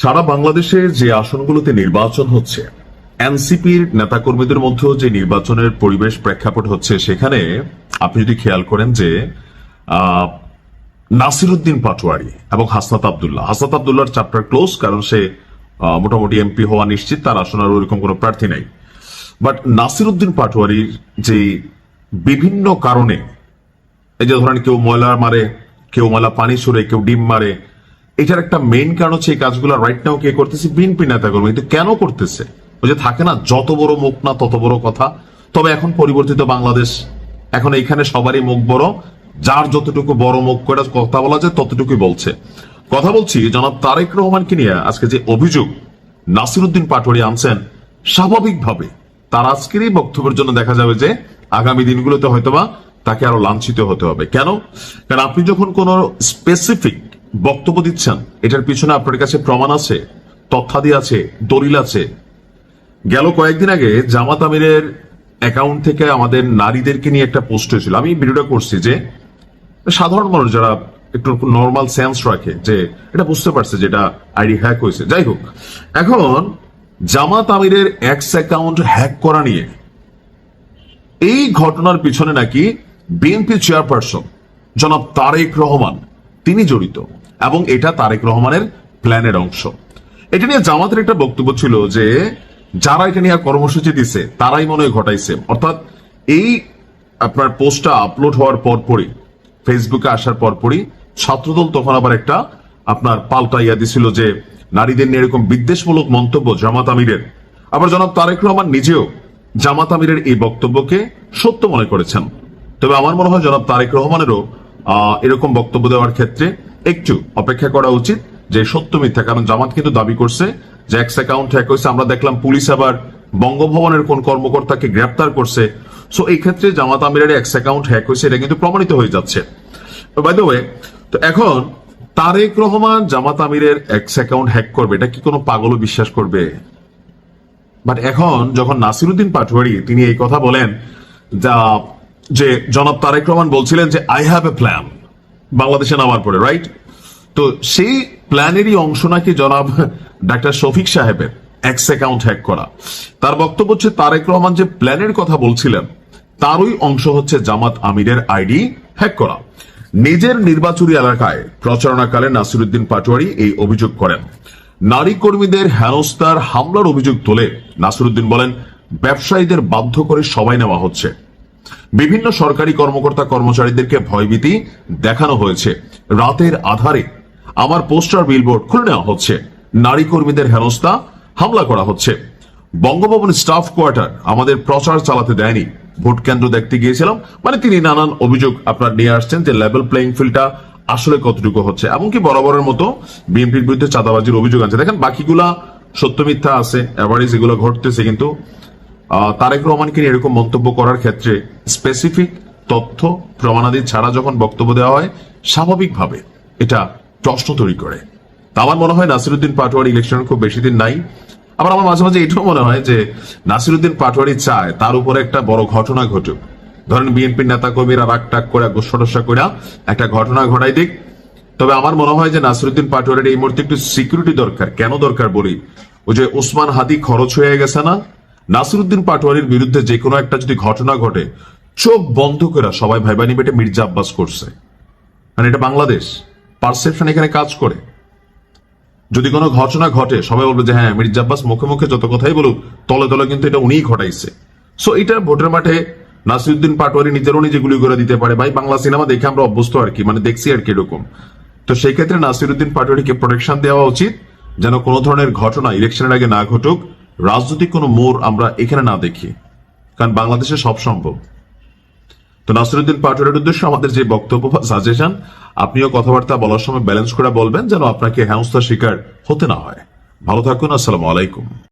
সারা বাংলাদেশে যে আসনগুলোতে নির্বাচন হচ্ছে, এনসিপির নেতাকর্মীদের মধ্যেও যে নির্বাচনের পরিবেশ প্রেক্ষাপট হচ্ছে সেখানে, আপনি যদি খেয়াল করেন যে নাসিরুদ্দিন পাটোয়ারি এবং হাসনাত আবদুল্লাহ। হাসনাত আবদুল্লাহর চ্যাপ্টার ক্লোজ কারণ সে মোটামুটি এমপি হওয়া নিশ্চিত, তার আসন আর ওরকম কোনো প্রার্থী নাই। বাট নাসিরুদ্দিন পাটোয়ারির যে বিভিন্ন কারণে, এই যে ধরেন কেউ ময়লা মারে, কেউ ময়লা পানি ছড়ে, কেউ ডিম মারে এটার একটা মেইন কারণ হচ্ছে এই কাজগুলো রাইট নাও কে করতেছে বিএনপি নেতা কর্মী কিন্তু কেন করতেছে? ওই যে থাকে না, যত বড় মুখ না তত বড় কথা। তবে এখন পরিবর্তিত বাংলাদেশ। এখন এখানে সবারই মুখ বড়। যার যতটুকু বড় মুখ করে কথা বলা যায় ততটুকুই বলছে। কথা বলছি, জনাব তারেক রহমানকে নিয়ে আজকে যে অভিযোগ নাসিরুদ্দিন পাটোয়ারি আনছেন, স্বাভাবিকভাবে তার আজকের এই বক্তব্যের জন্য দেখা যাবে যে আগামী দিনগুলোতে হয়তোবা তাকে আরও লাঞ্ছিত হতে হবে। কেন? কারণ আপনি যখন কোন স্পেসিফিক বক্তব্য দিচ্ছেন। এটার পিছনে আপনার কাছে প্রমাণ আছে, তথ্যাদি আছে, দলিল আছে। গেল কয়েকদিন আগে জামাত আমিরের অ্যাকাউন্ট থেকে আমাদের নারীদেরকে নিয়ে একটা পোস্ট হয়েছিল। আমি ভিডিওটা করছি যে, সাধারণ মানুষ যারা একটু নর্মাল সেন্স রাখে, যে এটা বুঝতে পারছে যেটা আইডি হ্যাক হয়েছে। যাই হোক, এখন জামাত আমিরের এক্স অ্যাকাউন্ট হ্যাক করা নিয়ে এই ঘটনার পিছনে নাকি বিএনপি চেয়ারপারসন জনাব তারেক রহমান তিনি জড়িত এবং এটা তারেক রহমানের প্ল্যানের অংশ। এটা নিয়ে জামাতের একটা বক্তব্য ছিল যে, যারা এটা নিয়ে কর্মসূচি দিছে, তারাই মনে হয় ঘটাইছে। অর্থাৎ এই আপনার পোস্টটা আপলোড হওয়ার পরপরই ফেসবুকে আসার পরপরই, ছাত্রদল তখন আবার একটা আপনার পাল্টা ইয়া দিছিল যে, নারীদের নিয়ে এরকম বিদ্বেষমূলক মন্তব্য জামাত আমিরের। আবার জনাব তারেক রহমান নিজেও জামাত আমিরের এই বক্তব্যকে সত্য মনে করেছেন। তবে আমার মনে হয় জনাব তারেক রহমানেরও এরকম বক্তব্য দেওয়ার ক্ষেত্রে একটু অপেক্ষা করা উচিত যে সত্য মিথ্যা, কারণ জামাত কিন্তু দাবি করছে যে এক্স অ্যাকাউন্ট হ্যাক হয়েছে। আমরা দেখলাম পুলিশ আবার বঙ্গভবনের কোন কর্মকর্তাকে গ্রেপ্তার করছে। সো এই ক্ষেত্রে জামাত আমিরের এক্স অ্যাকাউন্ট হ্যাক হয়েছে, এটা কিন্তু প্রমাণিত হয়ে যাচ্ছে। তো এখন তারেক রহমান জামাত আমিরের এক্স অ্যাকাউন্ট হ্যাক করবে, এটা কি কোনো পাগলও বিশ্বাস করবে? বাট এখন যখন নাসিরুদ্দিন পাটোয়ারি তিনি এই কথা বলেন, যা যে জনাব তারেক রহমান বলছিলেন যে আই হ্যাভ এ প্ল্যান বাংলাদেশে নামার পরে রাইট তো সেই প্ল্যানেরই অংশ নাকি জনাব ডাক্তার শফিক সাহেবের এক্স অ্যাকাউন্ট হ্যাক করা। তার বক্তব্য হচ্ছে, তারেক রহমান যে প্ল্যানের কথা বলছিলেন, তারই অংশ হচ্ছে জামাত আমিরের আইডি হ্যাক করা। নিজের নির্বাচনী এলাকায় প্রচারণাকালে নাসিরুদ্দিন পাটোয়ারি এই অভিযোগ করেন। নারী কর্মীদের হেনস্তার হামলার অভিযোগ তোলে, নাসিরুদ্দিন বলেন, ব্যবসায়ীদের বাধ্য করে সবাই নেওয়া হচ্ছে। বিভিন্ন সরকারি কর্মকর্তা কর্মচারীদেরকে ভয়ভীতি দেখানো হয়েছে। রাতের আধারে আমার পোস্টার বিলবোর্ড খুলে নেওয়া হচ্ছে। নারী কর্মীদের হেনস্থা, হামলা করা হচ্ছে। বঙ্গভবন স্টাফ কোয়ার্টার আমাদের প্রচার চালাতে দেয়নি। ভোট কেন্দ্র দেখতে গিয়েছিলাম মানে তিনি নানান অভিযোগ আপনার নিয়ে আসছেন যে লেভেল প্লেইং ফিল্ডটা আসলে কতটুকু হচ্ছে। এমনকি বরাবরের মতো বিএনপির বিরুদ্ধে চাঁদাবাজির অভিযোগ আছে দেখেন, বাকিগুলা সত্য মিথ্যা আছে অ্যাভারেজ এগুলো ঘটতেছে কিন্তু তারেক রহমানকে নিয়ে এরকম মন্তব্য করার ক্ষেত্রে স্পেসিফিক তথ্য, প্রমাণাদি ছাড়া যখন বক্তব্য দেওয়া হয়, স্বাভাবিকভাবে এটা প্রশ্ন তৈরি করে। আমার মনে হয় নাসিরুদ্দিন পাটোয়ারি ইলেকশনের খুব বেশি দিন নাই। আবার আমার মাঝে মাঝে এটাও মনে হয় যে নাসিরুদ্দিন পাটোয়ারি চায় তার উপরে একটা বড় ঘটনা ঘটুক। ধরেন বিএনপির নেতা কর্মীরা রাগ টাক করে, গোসরসা করে একটা ঘটনা ঘটাই দিক। তবে আমার মনে হয় যে নাসিরুদ্দিন পাটোয়ারির এই মুহূর্তে একটু সিকিউরিটি দরকার। কেন দরকার বলি? ওই যে ওসমান হাদি খরচ হয়ে গেছে না? নাসিরুদ্দিন পাটোয়ারির বিরুদ্ধে যে কোনো একটা যদি ঘটনা ঘটে, চোখ বন্ধ করে সবাই ভাইবা নিবে, এটা মির্জা আব্বাস করছে। মানে এটা বাংলাদেশ। পারসেপশন এখানে কাজ করে। যদি কোনো ঘটনা ঘটে, সবাই বলবে যে হ্যাঁ মির্জা আব্বাস মুখে মুখে যত কথাই বলুক, তলে তলে কিন্তু এটা উনিই ঘটাইছে। সো এটা ভোটের মাঠে নাসিরুদ্দিন পাটোয়ারি নিজেরও নিজে গুলি করে দিতে পারে। ভাই, বাংলা সিনেমা দেখে আমরা অভ্যস্ত আর কি মানে দেখছি আর কি এরকম। তো সেই ক্ষেত্রে নাসিরুদ্দিন পাটোয়ারিকে প্রোটেকশন দেওয়া উচিত, যেন কোনো ধরনের ঘটনা ইলেকশনের আগে না ঘটুক। রাজনৈতিক কোনো মোড় আমরা এখানে না দেখি, কারণ বাংলাদেশে সব সম্ভব। তো নাসিরুদ্দিন পাটোয়ারির উদ্দেশ্যে আমাদের যে বক্তব্য বা সাজেশন আপনিও কথাবার্তা বলার সময় ব্যালেন্স করে বলবেন যেন আপনাকে হেনস্থার শিকার হতে না হয়। ভালো থাকুন, আসসালামু আলাইকুম।